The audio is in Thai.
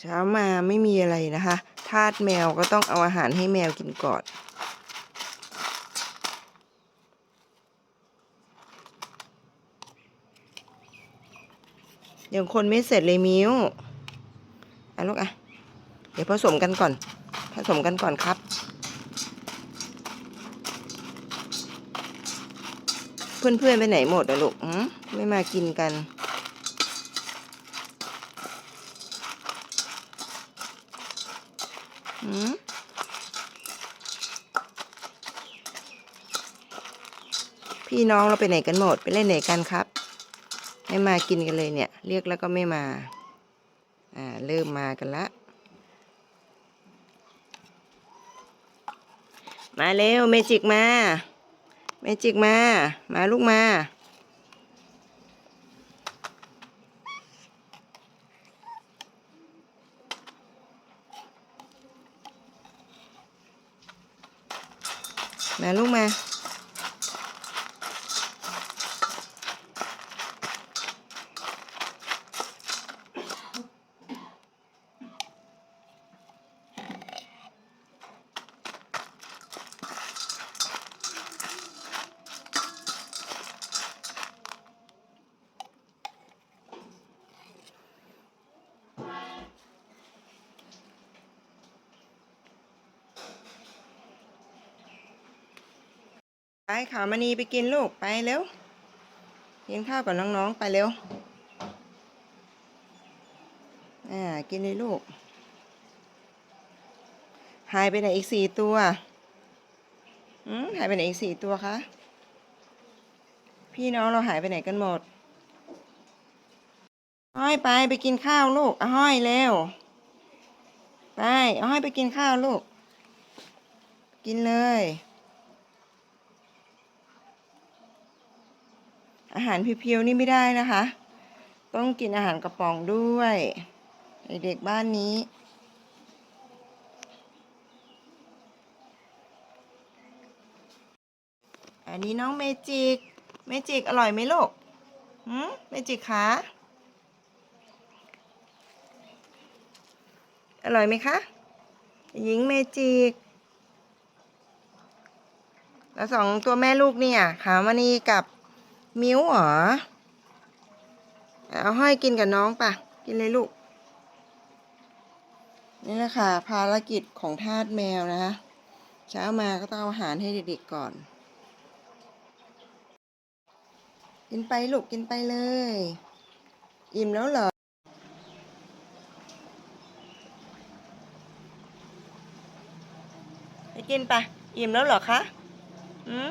เช้ามาไม่มีอะไรนะคะ ทาสแมวก็ต้องเอาอาหารให้แมวกินก่อนยังคนไม่เสร็จเลยมิ้วอะลูกอะ เดี๋ยวผสมกันก่อน ผสมกันก่อนครับ เพื่อนๆไปไหนหมดอะลูกอืมไม่มากินกัน หืมพี่น้องเราไปไหนกันหมด ไปเล่นไหนกันครับ ไม่มากินกันเลยเนี่ย เรียกแล้วก็ไม่มา อ่า เริ่มมากันละ มาเร็วเมจิกมา เมจิกมา มาลูกมา มาลูกมา ไปขาวมณีไปกินลูกไปเร็วกินข้าวกับน้องๆไปเร็วอ่ากินเลยลูก หายไปไหนอีกสี่ตัวอืมหายไปไหนอีกสี่ตัวคะพี่น้องเราหายไปไหนกันหมดห้อยไปไปกินข้าวลูกเอาห้อยเร็วไปเอาห้อยไปกินข้าวลูก กินเลย อาหารเพียวๆนี่ไม่ได้นะคะ ต้องกินอาหารกระป๋องด้วยเด็กบ้านนี้ อันนี้น้องเมจิก เมจิกอร่อยไหมลูกหืมเมจิกคะ อร่อยไหมคะ หญิงเมจิก แล้วสองตัวแม่ลูกเนี่ยขาวมณีกับ มิ้วเหรอ เอาให้กินกับน้องปะกินเลยลูก นี่แหละค่ะ ภารกิจของทาสแมวนะคะเช้ามาก็ต้องเอาอาหารให้เด็กๆก่อน กินไปลูกกินไปเลย อิ่มแล้วเหรอไปกินปะอิ่มแล้วเหรอคะ อืม